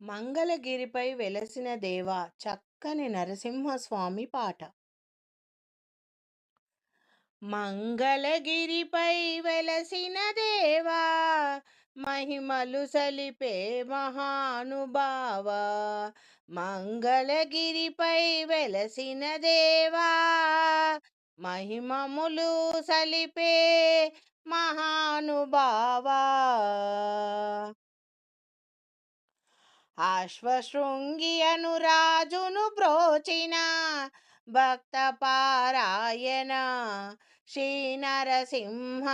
మంగళగిరిపై వెలసిన దేవా చక్కని నరసింహస్వామి పాట. మంగళగిరిపై వెలసిన దేవా మహిమలు సలిపే మహానుభావ. మంగళగిరిపై వెలసిన దేవా మహిమములు సలిపే మహానుభావా. అశ్వశృంగి అనురాజును బ్రోచిన భక్త పారాయణ శ్రీ నరసింహ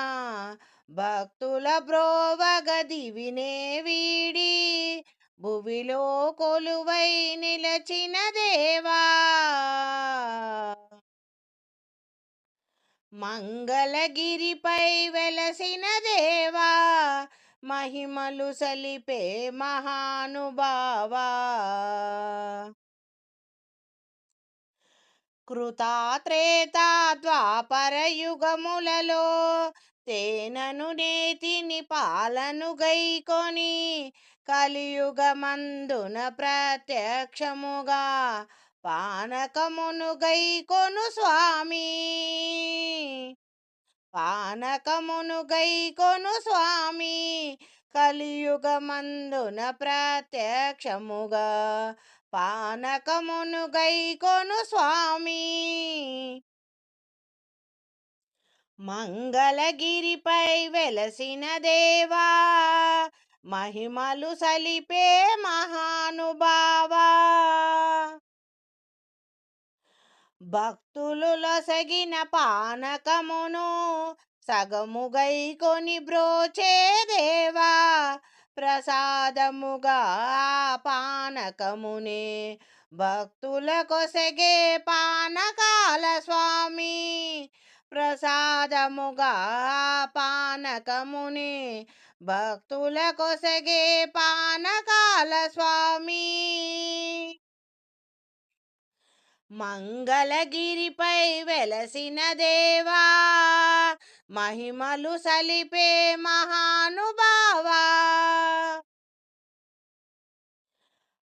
భక్తుల బ్రోవగది వినే వీడి భువిలో కొలువై నిలచిన దేవా. మంగళగిరిపై వెలసిన దేవా మహిమలు సలిపే మహానుభావా. కృతాత్రేతా ద్వాపరయుగములలో తేనను నేతిని పాలను గైకొని కలియుగమందున ప్రత్యక్షముగా పానకమును గైకొను స్వామి. పానకమును గైకొను స్వామి. కలియుగమందున ప్రత్యక్షముగా పానకమును గైకొను స్వామి. మంగళగిరిపై వెలసిన దేవా మహిమలు సలిపే మహానుభావా. భక్తులు లొసగిన పానకమును సగముగై కొని బ్రోచే దేవా ప్రసాదముగా పానకమునే. భక్తుల కొసగే పానకాల స్వామి ప్రసాదముగా పానకముని. భక్తుల కొసగే పానకాల స్వామి. మంగళగిరిపై వెలసిన దేవా మహిమలు సలిపే మహానుభావా.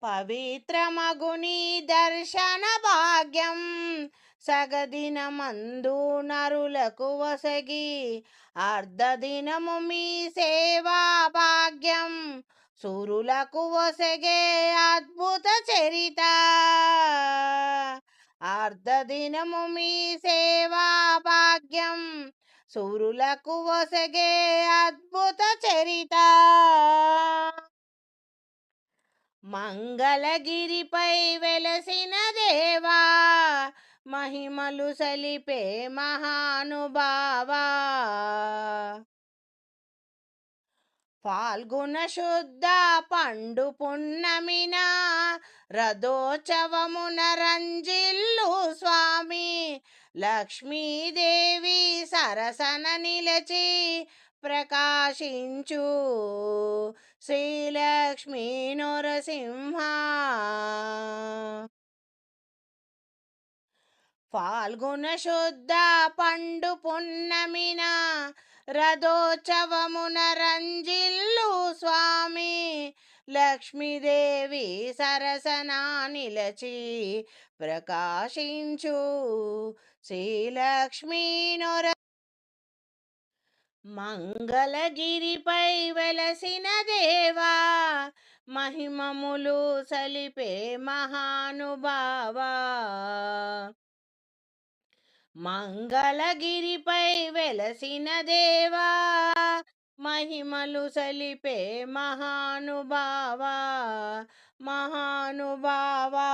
పవిత్రమగుని దర్శన భాగ్యం సగదినమందు నరులకు వసగి అర్ధదినము మీ సేవా భాగ్యం. సూరులకు వసగే అద్భుత చరిత. అర్ధదినము మీ సేవా భాగ్యం సూరులకు వసగే అద్భుత చరిత. మంగళగిరిపై వెలసిన దేవా మహిమలు సలిపే మహానుభావా. పాల్గొన శుద్ధ పండు పున్నమిన రథోత్సవమున రంజిల్లు స్వామి. లక్ష్మీదేవి సరసన నిలచి ప్రకాశించు. శ్రీలక్ష్మీ నరసింహ. పాల్గొన శుద్ధ పండు పున్నమిన రథోత్సవమున రంజిల్లు స్వామి. లక్ష్మీదేవి సరసనా నిలచి ప్రకాశించు శ్రీలక్ష్మీ నొర మంగళగిరిపై వెలసిన దేవా మహిమములు సలిపే మహానుభావా. మంగళగిరిపై వెలసిన దేవా మహిమలు సలిపే మహానుభావా మహానుభావా.